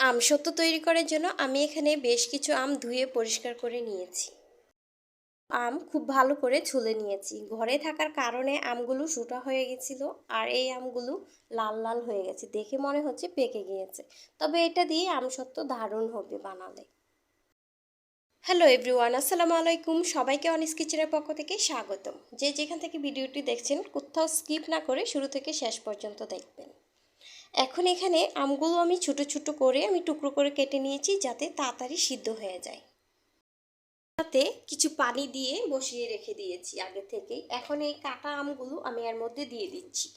আম সত্য তৈরি করার জন্য আমি এখানে বেশ কিছু আম ধুয়ে পরিষ্কার করে নিয়েছি। আম খুব ভালো করে ছুলে নিয়েছি। ঘরে থাকার কারণে আমগুলো সুটা হয়ে গেছিল আর এই আমগুলো লাল লাল হয়ে গেছে। দেখে মনে হচ্ছে পেকে গিয়েছে। তবে এটা দিয়ে আম সত্য দারুণ হবে বানালে। হ্যালো এভরিওয়ান, আসসালামু আলাইকুম। সবাইকে অনিস কিচেনের পক্ষ থেকে স্বাগতম। যে যেখান থেকে ভিডিওটি দেখছেন, কোথাও স্কিপ না করে শুরু থেকে শেষ পর্যন্ত দেখবেন। এখন এখানে আমগুলো আমি ছোটো ছোটো করে আমি টুকরো করে কেটে নিয়েছি যাতে তাড়াতাড়ি সিদ্ধ হয়ে যায়। তাতে কিছু পানি দিয়ে বসিয়ে রেখে দিয়েছি আগে থেকেই। এখন এই কাটা আমগুলো আমি এর মধ্যে দিয়ে দিচ্ছি।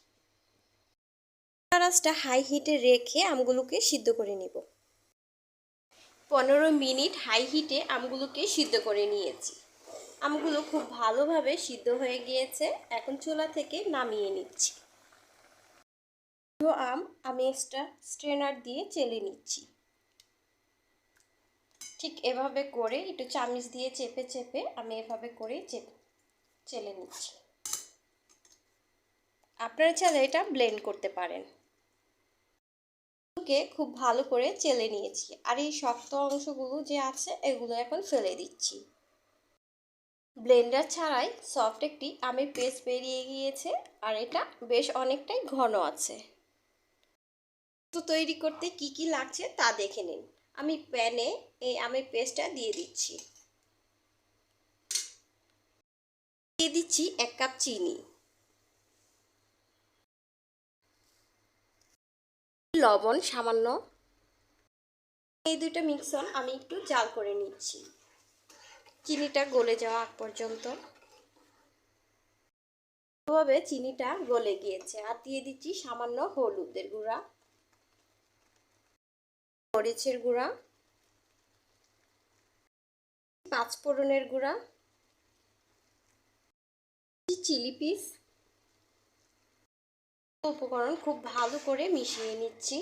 রাসটা হাই হিটে রেখে আমগুলোকে সিদ্ধ করে নিব। পনেরো মিনিট হাই হিটে আমগুলোকে সিদ্ধ করে নিয়েছি। আমগুলো খুব ভালোভাবে সিদ্ধ হয়ে গিয়েছে। এখন চুলা থেকে নামিয়ে নিচ্ছি। আম আমি এক্সট্রা স্ট্রেনার দিয়ে চেলে নিচ্ছি। ঠিক এভাবে করে একটু চামিচ দিয়ে চেপে চেপে আমি এভাবে করে চেলে নিচ্ছি। আপনারা চাইলে এটা ব্লেন্ড করতে পারেন। খুব ভালো করে চেলে নিয়েছি। আর এই শক্ত অংশগুলো যে আছে, এগুলো এখন ফেলে দিচ্ছি। ব্লেন্ডার ছাড়াই সফট একটি আমের পেস্ট বেরিয়ে গিয়েছে। আর এটা বেশ অনেকটাই ঘন আছে। তো তৈরি করতে কি কি লাগছে তা দেখে নিন। আমি প্যানে এই আমের পেস্টটা দিয়ে দিচ্ছি। দিয়ে দিচ্ছি এক কাপ চিনি। লবণ সামান্য। এই দুটো মিক্সন আমি একটু জাল করে নিচ্ছি। চিনিটা গলে যাওয়া আগ পর্যন্ত। ভাবে চিনিটা গলে গিয়েছে। আর দিয়ে দিচ্ছি সামান্য হলুদের গুঁড়া। মরিচের গুঁড়া, পাঁচ ফোড়নের গুঁড়া চিলি পিস। উপকরণ খুব ভালো করে মিশিয়ে নিচ্ছি।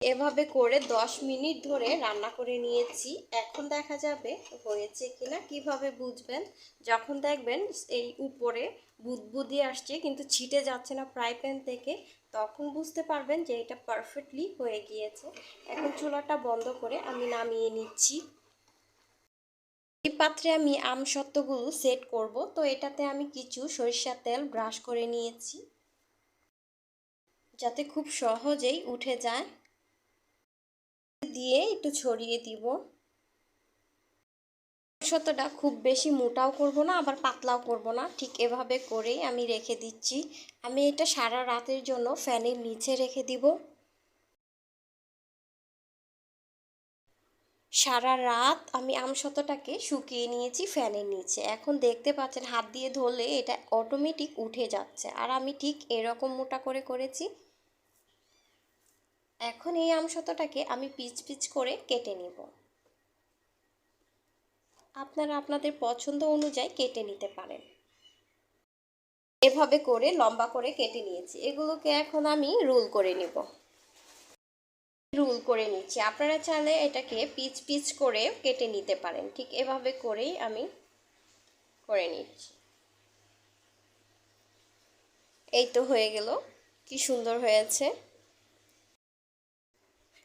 এভাবে করে দশ মিনিট ধরে রান্না করে নিয়েছি। এখন দেখা যাবে হয়েছে কিনা, কীভাবে বুঝবেন? যখন দেখবেন এই উপরে বুদবুদি আসছে, কিন্তু ছিটে যাচ্ছে না, ফ্রাই প্যান থেকে তখন বুঝতে পারবেন যে এটা পারফেক্টলি হয়ে গিয়েছে। এখন চুলাটা বন্ধ করে আমি নামিয়ে নিচ্ছি। এই পাত্রে আমি আম সত্ত্বগুলো সেট করব। তো এটাতে আমি কিছু সরিষার তেল ব্রাশ করে নিয়েছি। যাতে খুব সহজেই উঠে যায়। দিয়ে একটু ছড়িয়ে দিব। সত্যটা খুব বেশি মোটাও করব না, আবার পাতলাও করব না। ঠিক এভাবে করেই আমি রেখে দিচ্ছি। আমি এটা সারা রাতের জন্য ফ্যানের নিচে রেখে দিব। সারা রাত আমি আমশতটাকে শুকিয়ে নিয়েছি ফ্যানের নিচে। এখন দেখতে পাচ্ছেন হাত দিয়ে ধরলে এটা অটোমেটিক উঠে যাচ্ছে। আর আমি ঠিক এরকম মোটা করে করেছি। এখন এই আমশতটাকে আমি পিচ পিচ করে কেটে নিব। আপনারা আপনাদের পছন্দ অনুযায়ী কেটে নিতে পারেন। এভাবে করে লম্বা করে কেটে নিয়েছি। এগুলোকে এখন আমি রোল করে নিব। রুল করে নিচ্ছি। আপনারা চাইলে এটাকে পিচ পিচ করে কেটে নিতে পারেন। ঠিক এভাবে করেই আমি করে নিচ্ছি। এই তো হয়ে গেল। কি সুন্দর হয়েছে।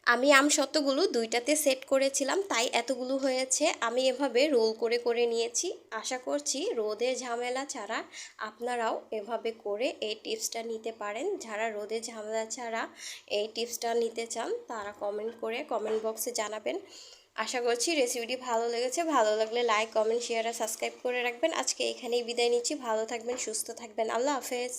আমি আম সত্ত্বগুলো দুইটাতে সেট করেছিলাম, তাই এতগুলো হয়েছে। আমি এভাবে রোল করে করে নিয়েছি। আশা করছি রোদে ঝামেলা ছাড়া আপনারাও এভাবে করে এই টিপসটা নিতে পারেন। যারা রোদে ঝামেলা ছাড়া এই টিপসটা নিতে চান, তারা কমেন্ট করে কমেন্ট বক্সে জানাবেন। আশা করছি রেসিপিটি ভালো লেগেছে। ভালো লাগলে লাইক, কমেন্ট, শেয়ার আর সাবস্ক্রাইব করে রাখবেন। আজকে এখানেই বিদায় নিচ্ছি। ভালো থাকবেন, সুস্থ থাকবেন। আল্লাহ হাফেজ।